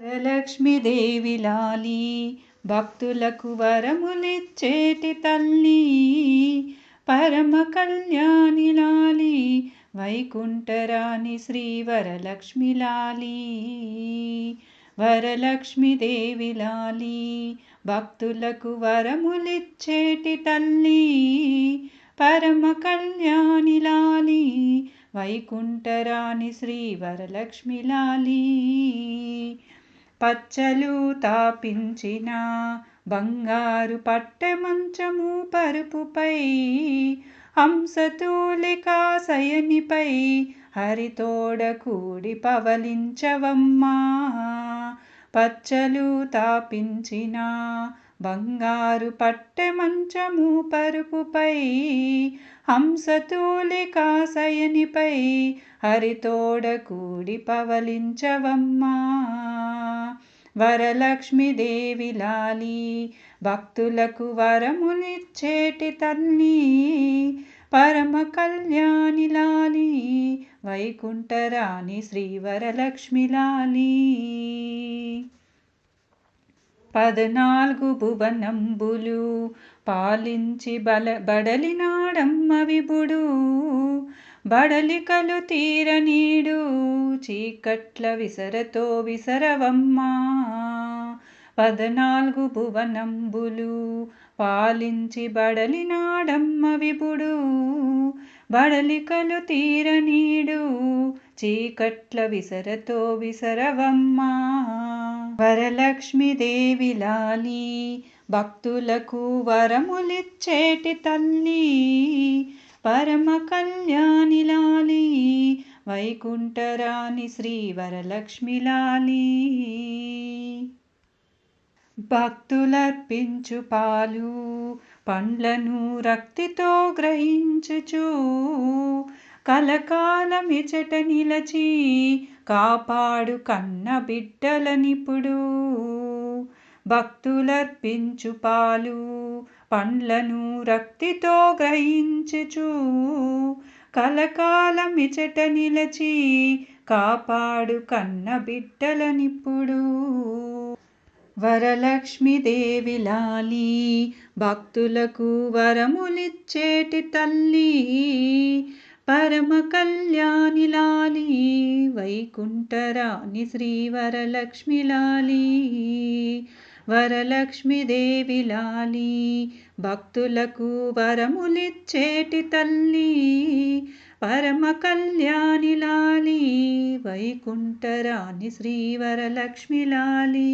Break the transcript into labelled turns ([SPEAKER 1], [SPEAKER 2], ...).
[SPEAKER 1] లక్ష్మీదేవి లాలి భక్తులకు వరములిచ్చేటి తల్లి పరమ కళ్యాణి లాలి వైకుంఠరాణి శ్రీ వరలక్ష్మి లాలి వరలక్ష్మీదేవి లాలి భక్తులకు వరములిచ్చేటి తల్లి పరమ కళ్యాణి లాలి వైకుంఠరాణి శ్రీ వరలక్ష్మి లాలి. పచ్చలు తాపించిన బంగారు పట్టెమంచము పరుపుపై హంసతూలికా సయనిపై హరితోడ కూడి పవలించవమ్మా. పచ్చలు తాపించిన బంగారు పట్టె మంచము పరుపుపై హంసతూలికా సయనిపై హరితోడ కూడి పవలించవమ్మా. వరలక్ష్మీదేవి లాలి భక్తులకు వరములిచ్చేటి తల్లి పరమ కళ్యాణి లాలి వైకుంఠరాణి శ్రీ వరలక్ష్మి లాలి. పద్నాలుగు భువనంబులు పాలించి బల బడలినాడమ్మ విభుడు. బడలికలు తీరనీడు చీకట్ల విసరతో విసరవమ్మా. పద్నాలుగు భువనంబులు పాలించి బడలినాడమ్మ విపుడు బడలికలు తీరనీడు చీకట్ల విసరతో విసరవమ్మా. వరలక్ష్మీదేవి లాలి భక్తులకు వరములిచ్చేటి తల్లి. పరమ కళ్యాణిలాలి వైకుంఠరాణి శ్రీవరలక్ష్మిలాలి. భక్తులర్పించు పాలు పండ్లను రక్తితో గ్రహించుచు కలకాలమిచట నిలచి కాపాడు కన్న బిడ్డలనిప్పుడు భక్తులర్పించు పాలు పండ్లను రక్తితో గ్రహించుచు కలకాలమిచట నిలచి కాపాడు కన్న బిడ్డలనిప్పుడు. వరలక్ష్మీదేవి లాలి భక్తులకు వరములిచ్చేటి తల్లి పరమ కళ్యాణి లాలి వైకుంఠరాణి శ్రీ వరలక్ష్మి లాలి. వరలక్ష్మీదేవి లాలి భక్తులకు వరములిచ్చేటి తల్లి పరమ కళ్యాణి లాలి వైకుంఠరాణి శ్రీ వరలక్ష్మి లాలి.